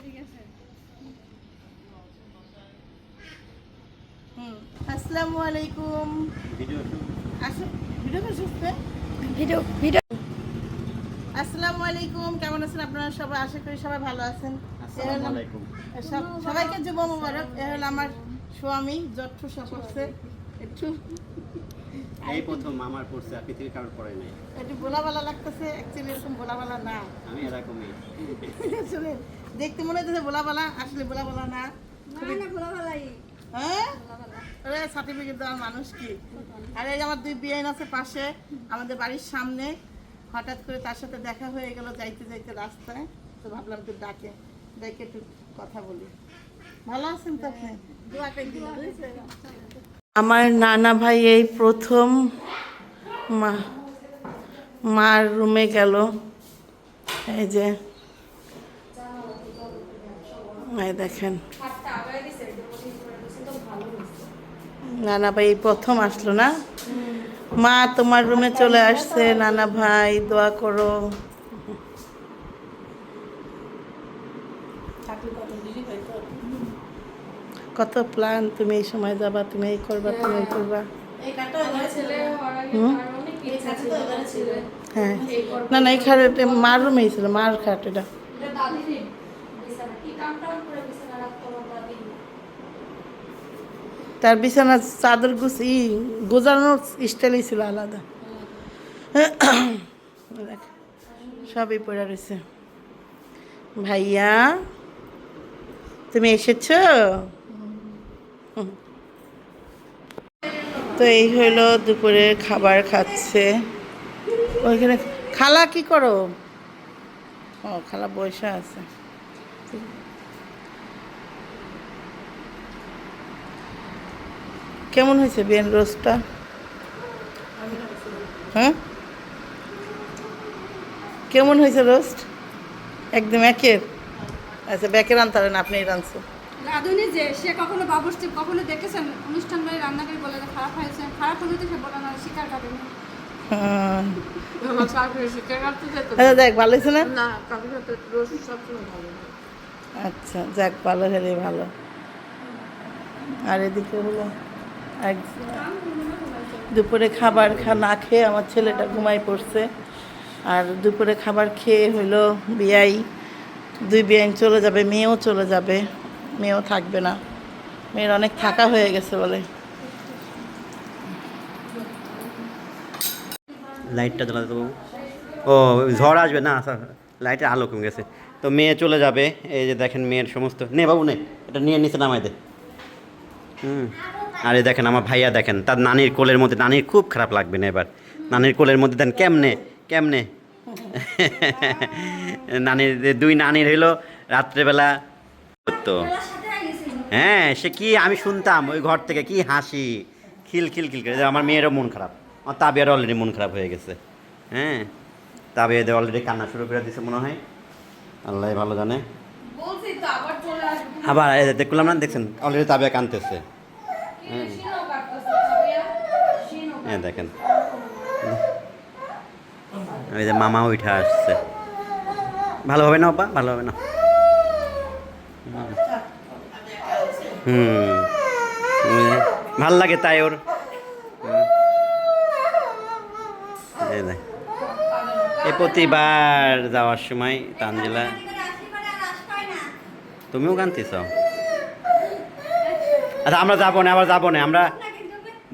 ঠিক আছে হুম আসসালামু আলাইকুম। ভিডিও ভিডিও করে। শুনতে ভিডিও ভিডিও। আসসালামু আলাইকুম কেমন আছেন আপনারা সবাই? আশা করি সবাই ভালো আছেন। এ আসসালামু হলো- আলাইকুম। সব- সবাইকে যুব মুবারক। এ হলো আমার স্বামী জট্টু করছে একটু এই প্রথম আমার পড়ছে পৃথিবীর কারোর পড়ে নাই। একটু বোলাবালা লাগতেছে অ্যাকচুয়ালি এরকম বোলাবালা না। আমি এরকমই। আসলে দেখতে মনে হচ্ছে বোলাবালা আসলে বোলাবালা না। না হ্যাঁ? আরে সার্টিফিকেট দেওয়ার মানুষ কি? আর এই যে আমার দুই বিআইন আছে পাশে আমাদের বাড়ির সামনে। হঠাৎ করে তার সাথে দেখা হয়ে গেল যাইতে যাইতে রাস্তায়। তো ভাবলাম একটু ডাকে ডেকে একটু কথা বলি। ভালো আছেন তো আপনি? আমার নানা ভাই এই প্রথম মা মার রুমে গেল। এই যে এই দেখেন। নানা ভাই প্রথম আসলো না? মা তোমার রুমে চলে আসছে। নানা ভাই দোয়া করো। কত প্ল্যান তুমি এই সময় যাবা তুমি এই করবা তুমি এই করবা। হুম? হ্যাঁ। না না এই খাট মার রুমেই ছিল মার খাট এটা। তার বিছানা চাদর গুছি, গোজানোর স্টাইলই ছিল আলাদা। সবই পড়ে রয়েছে। ভাইয়া, তুমি এসেছ? তো এই হইল দুপুরে খাবার খাচ্ছে। ওইখানে খালা কি করো? ও, খালা বসে আছে। কেমন হয়েছে বেন রোস্টটা? হ্যাঁ? কেমন হয়েছে রোস্ট? একদম একের? আচ্ছা ব্যাকের আনতারেন আপনি রানছো রাধুনি যে সে কখনো বাবুর্চি কখনো দেখেছেন? অনুষ্ঠান বাড়ি রান্না করে বলে খারাপ হয়েছে। খারাপ হলে তো সে বলে না শিকার কাটেনি হ্যাঁ। আচ্ছা দেখ ভালো হয়েছে না? আচ্ছা যাক ভালো হলেই ভালো। আর এদিকে হলো? এক দুপুরে খাবার খা না খেয়ে আমার ছেলেটা ঘুমাই পড়ছে। আর দুপুরে খাবার খেয়ে হইল বিয়াই। দুই বিয়াইন চলে যাবে মেয়েও চলে যাবে। মেয়েও থাকবে না। মেয়ের অনেক থাকা হয়ে গেছে বলে। লাইটটা জ্বালাতে দেবো ও ঝড় আসবে না আচ্ছা, লাইটের আলো কমে গেছে। তো মেয়ে চলে যাবে এই যে দেখেন মেয়ের সমস্ত। নে বাবু নে এটা নিয়ে নিচে নামাই দে। হুম। আর দেখেন আমার ভাইয়া দেখেন তার নানির কোলের মধ্যে নানির খুব খারাপ লাগবে না এবার। নানির কোলের মধ্যে দেন কেমনে কেমনে? নানির দুই নানির হইল রাত্রেবেলা। তো হ্যাঁ সে কি আমি শুনতাম ওই ঘর থেকে কি হাসি খিল খিল খিল করে। আমার মেয়েরও মন খারাপ আমার তাবিয়ারও অলরেডি মন খারাপ হয়ে গেছে। হ্যাঁ তাবিয়াদের অলরেডি কান্না শুরু করে দিছে মনে হয়। আল্লাহ ভালো জানে। আবার দেখলাম না দেখছেন অলরেডি তাবিয়া কানতেছে। হ্যাঁ দেখেন। ওই যে মামা উঠে আসছে। ভালো হবে না আপা? ভালো হবে না। হুম। ভালো লাগে তাই ওর। এই প্রতিবার যাওয়ার সময় তানজিলা তুমিও গানতেছ আচ্ছা আমরা যাব না, আবার যাব না, আমরা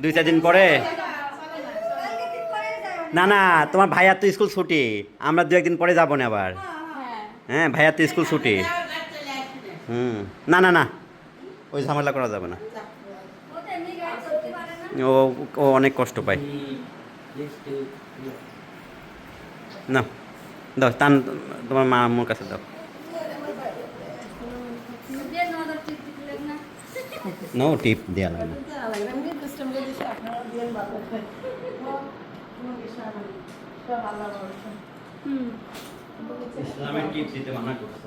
দুই, চার দিন পরে। না না, তোমার ভাইয়ার তো স্কুল ছুটি, আমরা দু একদিন পরে যাব না আবার। হ্যাঁ ভাইয়ার তো স্কুল ছুটি। হুম, না না না, ওই ঝামেলা করা যাবে না। ও ও অনেক কষ্ট পায়। না, দাও, টান তোমার মা আম্মুর কাছে দাও। নো টিপ দেওয়া লাগে না ইসলামের টিপ দিতে মানা করছে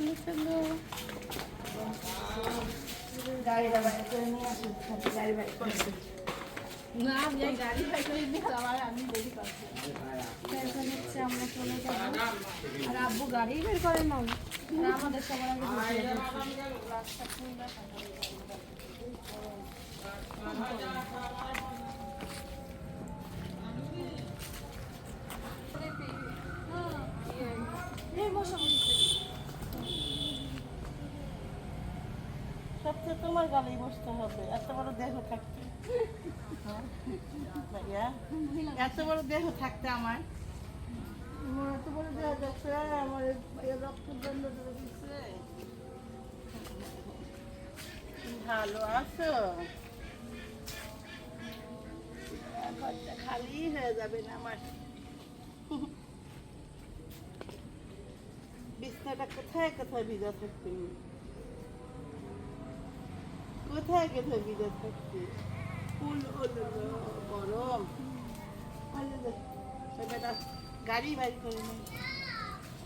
চলো চলো বাইরে করে নিয়ে আসুন গাড়ি বাইরে করে না গাড়ি বাই করে আমার আমি দেরি করছি এখন হচ্ছে আমরা চলে যাব আর আব্বু গাড়ি বের করে আর আমাদের সবার আগে তোমার গাড়ি বসতে হবে। এত বড় দেহ থাকতে? এত বড় দেহ থাকতে আমার। আমার এত বড় দেহ দেখছে আমার রক্তদণ্ড দিচ্ছে ভালো আছো? খালি হয়ে যাবে না আমার। বিছনাটা কোথায় কোথায় ভিজা থাকতে? কোথায় কোথায় ভিজা থাকতে ফুল হলো গরম। গাড়ি বাড়ি করে নেই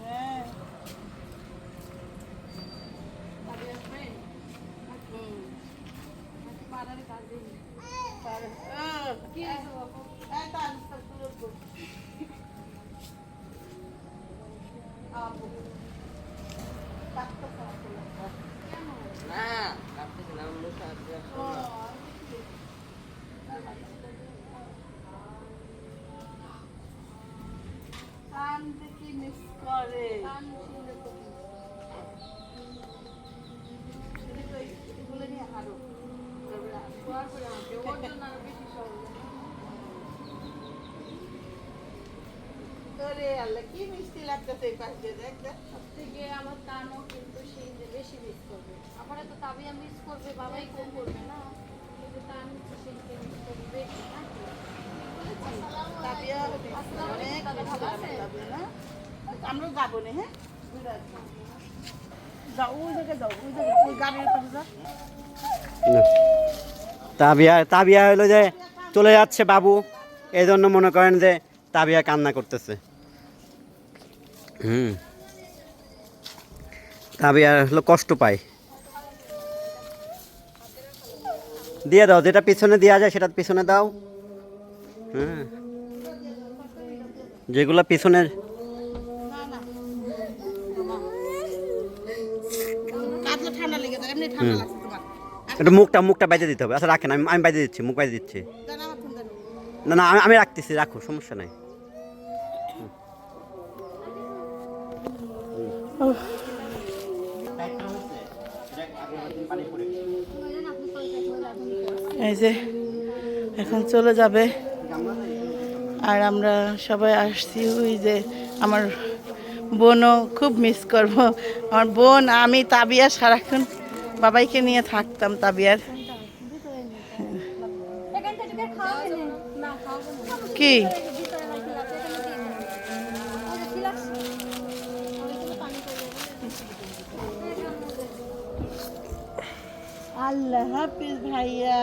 হ্যাঁ। পাড়ার কাজে। ও, কি ওরে কি মিষ্টি লাগতেছে এই পাশ দিয়ে দেখ দেখ। থেকে আমার কানও কিন্তু সেই যে বেশি মিস করবে। আমার তো তাবিয়া মিস করবে বাবাই কম করবে না। কিন্তু কান হচ্ছে সেই যে মিস করবে বেশি নাকি? তাবিয়া অনেক ভালো লাগে না? আমরাও যাব না হ্যাঁ? যাও ওই জায়গায় যাও ওই জায়গায়। ওই গাড়ির পাশে যাও তাবিয়া তাবিয়া হলো যে চলে যাচ্ছে বাবু। এই জন্য মনে করেন যে তাবিয়া কান্না করতেছে। হুম। তাবিয়া হলো কষ্ট পায়। দিয়ে দাও যেটা পিছনে দেওয়া যায় সেটা পিছনে দাও। হ্যাঁ যেগুলো পিছনে একটু মুখটা মুখটা বাইতে দিতে হবে। আচ্ছা রাখেন আমি আমি বাইতে দিচ্ছি মুখ বাইতে দিচ্ছি। না না আমি আমি রাখতেছি রাখো সমস্যা নাই। এই যে এখন চলে যাবে। আর আমরা সবাই আসছি ওই যে আমার বোনও খুব মিস করব। আমার বোন আমি তাবিয়া সারাক্ষণ বাবাইকে নিয়ে থাকতাম তাবিয়ার। কি? আল্লাহ হাফিজ ভাইয়া।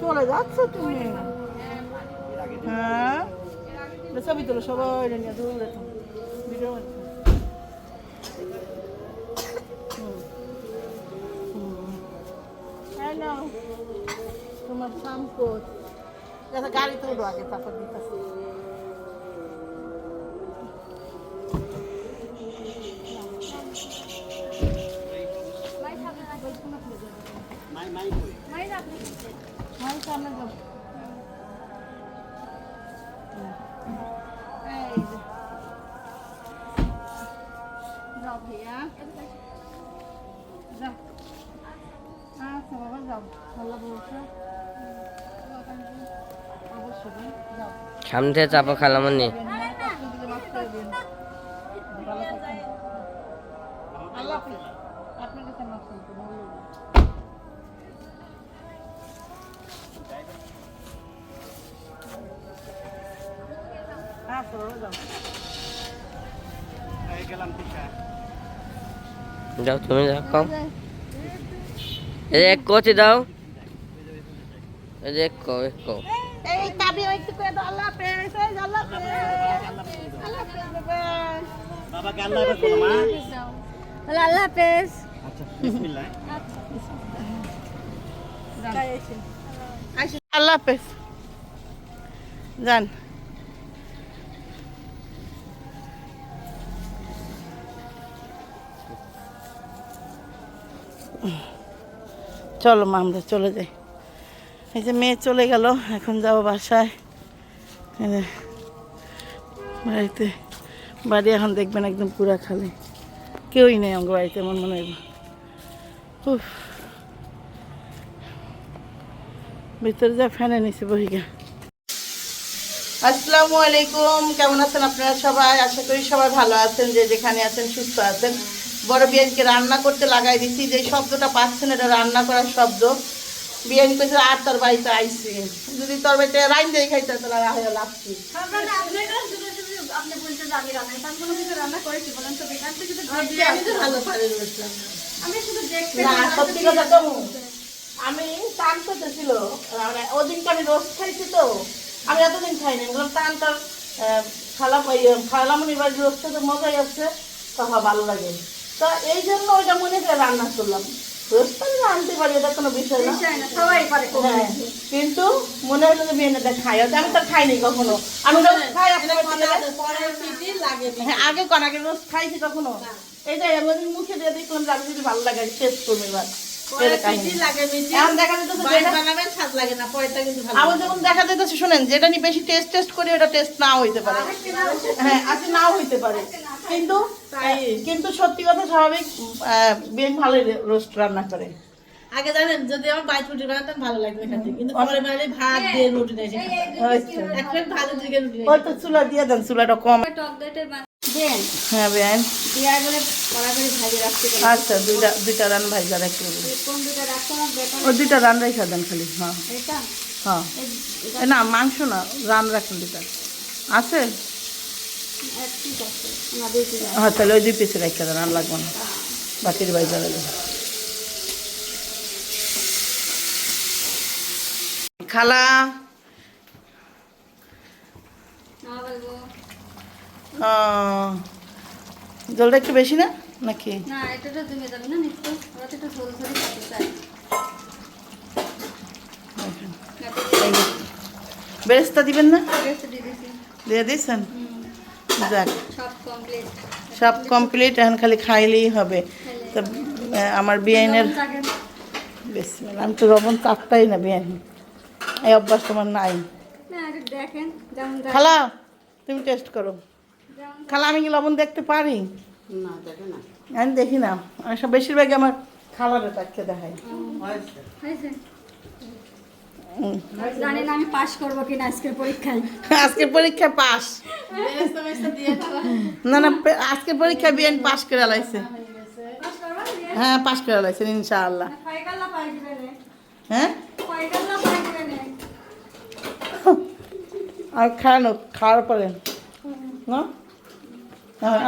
চলে যাচ্ছে তুমি? হ্যাঁ? ছবি তোলো সবাই নিয়ে দৌড়ে ভিডিও হ্যালো তোমার সম্পদ। আচ্ছা গাড়ি তুলো আগে তারপর দিতেছি। যাও ভাইয়া। যাও। আচ্ছা বাবা যাও। ভালো বলছো। সম্পূর্ণ আচ্ছা বাবা যাও তুমি যাও কম। এক কোচি দাও। এই যে একো একো এই তাবি একটু করে দাও আল্লাহ বাবা বলো মা। আচ্ছা বিসমিল্লাহ। আল্লাহ হাফেজ। যান। চলো মা আমরা চলে যাই। এই যে মেয়ে চলে গেল, এখন যাব বাসায়। বাড়িতে, বাড়ি এখন দেখবেন একদম পুরা খালি। কেউই নেই আমার বাড়িতে এমন মনে হয়। উফ। ভিতরে যা ফ্যানে নিচে বহিগা আসসালামু আলাইকুম, কেমন আছেন আপনারা সবাই? আশা করি সবাই ভালো আছেন, যে যেখানে আছেন সুস্থ আছেন। বড় বিয়ানকে রান্না করতে লাগাই দিছি, যে শব্দটা পাচ্ছেন এটা রান্না করার শব্দ। বিয়ান কইছে আর তোর বাড়িতে আইসি যদি তোর বাড়িতে রাইন দিয়ে খাইতে তাহলে আর হয়ে লাভছি আপনি আমি টান করতে ছিল মানে ওদিনকে আমি রোজ খাইছি তো আমি এতদিন খাইনি। বললাম টান তোর খালা খালামণির বাড়ির রোজটা তো মজাই আছে কথা ভালো লাগে। তো এই জন্য ওইটা মনে করে রান্না করলাম। রোজটা আনতে পারি এটা কোনো বিষয় না। সবাই পারে। হ্যাঁ, কিন্তু মনে হলো যে বিয়েটা খাই আমি তো খাইনি কখনো। আমি রোজ খাই হ্যাঁ আগে কোন আগে রোজ খাইছি কখনো। এইটাই আমি মুখে দিয়ে যদি ভালো লাগে করব এবার। দেখা যেতেছে যেটা- আমার যখন দেখা যেতেছে শোনেন যেটা নিয়ে বেশি টেস্ট টেস্ট করি ওটা টেস্ট নাও হইতে পারে। হ্যাঁ আজকে নাও হইতে পারে। কিন্তু কিন্তু সত্যি কথা স্বাভাবিক বেশ ভালো রোস্ট রান্না করে। আগে জানেন যদি আমার বাইশ রুটি বানাতাম ভালো লাগবে খেতে কিন্তু ভাত দিয়ে রুটি। ভালো দিকে রুটি দেয় ওই তো চুলা দিয়ে দেন চুলাটা কম। টক দইটার হ্যাঁ পারি আচ্ছা দুইটা দুইটা রান রাখতে ও দুইটা রান রেখে দেন খালি হ্যাঁ। এটা? হ্যাঁ। না মাংস না রান রাখুন দুইটা। আছে? হ্যাঁ তাহলে ওই দুই পিসে রেখে দেন আর লাগবে না। বাকির ভাই যারা খালা? জলটা একটু বেশি না নাকি? না এটা তো জমে যাবে না নিত্য। ওরা তো একটু সরু সরু খেতে চায়। বেরেস্তা দিবেন না? দিয়ে দিয়েছেন? যাক। সব কমপ্লিট সব এখন খালি খাইলেই হবে। তো আমার বিয়াইনের বেশ আমি তো লবণ চারটাই না বিয়াইন। এই অভ্যাস তোমার নাই। খালা তুমি টেস্ট করো। খালা আমি কি লবণ দেখতে পারি? না আমি দেখি না। আমি সব বেশিরভাগই আমার খালারে তাকে দেখাই। জানি না আমি পাস করব কিনা আজকের পরীক্ষায়। পরীক্ষা পাস না না পে- আজকে পরীক্ষা বিয়ান পাস করে লাইছে। পাস হ্যাঁ পাস করে লাইছেন ইনশাআল্লাহ। নে হ্যাঁ? নে আর খানো খাওয়ার পরে। না? হ্যাঁ,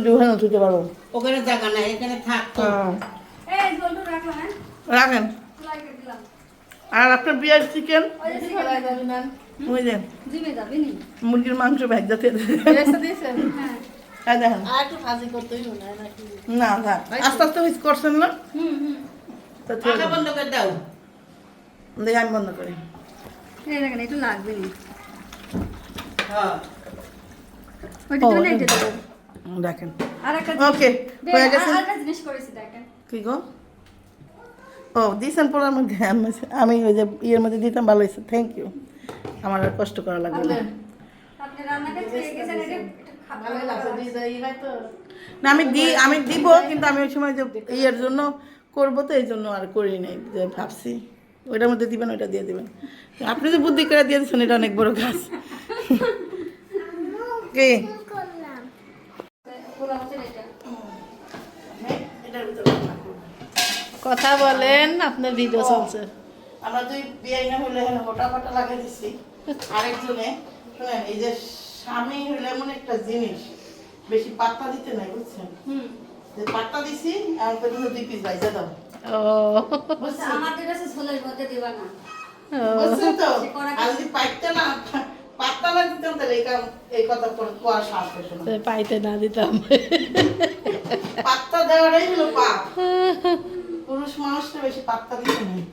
ডুবে উঠতে পারব। ওখানে জায়গা নাই এখানে থাক হ্যাঁ, এই রাখো হ্যাঁ। রাখেন। আর আপনার বিয়ার চিকেন মুরগির মাংস ভেজ নাকি না থাক আস্তে আস্তে করছেন না। বন্ধ করে দাও দেখি আমি বন্ধ করি। লাগবে দেখেন। ওকে কি গো? ও দিয়েছেন পোলার মধ্যে, আমি- ওই যে ইয়ের মধ্যে দিতাম, ভালো হয়েছে থ্যাংক ইউ আমার আর কষ্ট করা লাগবে না। না, আমি দি, আমি দিব, কিন্তু আমি ওই সময় যে ইয়ের জন্য করব তো, এই জন্য আর করি নাই, যে ভাবছি। ওইটার মধ্যে দিবেন, ওইটা দিয়ে দিবেন। আপনি যে বুদ্ধি করে দিয়ে দিচ্ছেন এটা অনেক বড় কাজ। কি পোলা হচ্ছে এটা কথা বলেন আপনার ভিডিও চলছে। আমরা দুই বিয়ে না হলে গোটা ফটা লাগিয়ে দিচ্ছি আরেকজনে শুনেন এই যে স্বামী হলে এমন একটা জিনিস বেশি পাত্তা দিতে নাই বুঝছেন? হুম। যে পাট্টা দিছি আর পেছনে দুই পিস ভাইজা দাও। ও। আমাদের কাছে ছোলের মধ্যে দিবা না। বুঝছ তো? আর যদি পাইতে না পাট্টা না দিতাম তাহলে এই কাম এই কথা করে কোয়ার সাহস পেতো না পাইতে না দিতাম। পাত্তা দেওয়াটাই হলো পাপ। পুরুষ মানুষটা বেশি পাত্তা দিতে নেই।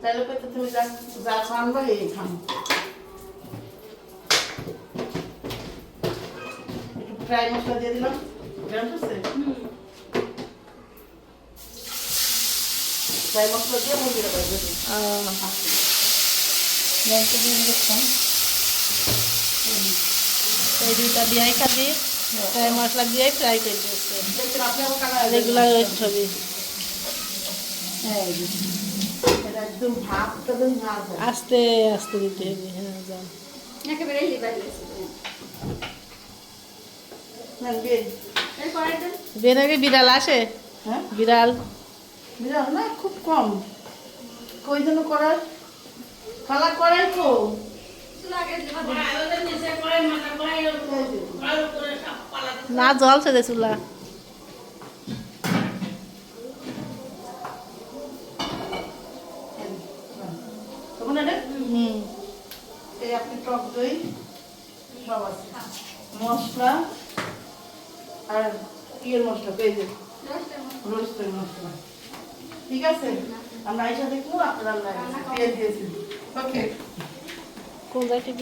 তাহলে পেতে তুমি যা যা খানবা এই খান একটু ফ্রাই মশলা দিয়ে দিলাম। করছে ফ্রাই মশলা দিয়ে মুরগিটা দিচ্ছিলাম এই দুইটা দিয়ে খাবি। ফ্রাই মশলা দিয়ে ফ্রাই করে ওয়েট ভাত আস্তে আস্তে দিতে হবে হ্যাঁ যান বের আগে বিড়াল আসে? হ্যাঁ? বিড়াল? বিরাট না খুব কম। কই জন্য করার? খালা করাই তো চুলা আগে দিবা না জল ছেড়ে চুলা। মশলা আর ইয়ের মশলা রোস্টের মশলা। ঠিক আছে? আমরা আইসা দেখব আপনারা পেঁয়াজ দিয়েছি। ওকে। কোন জায়গায়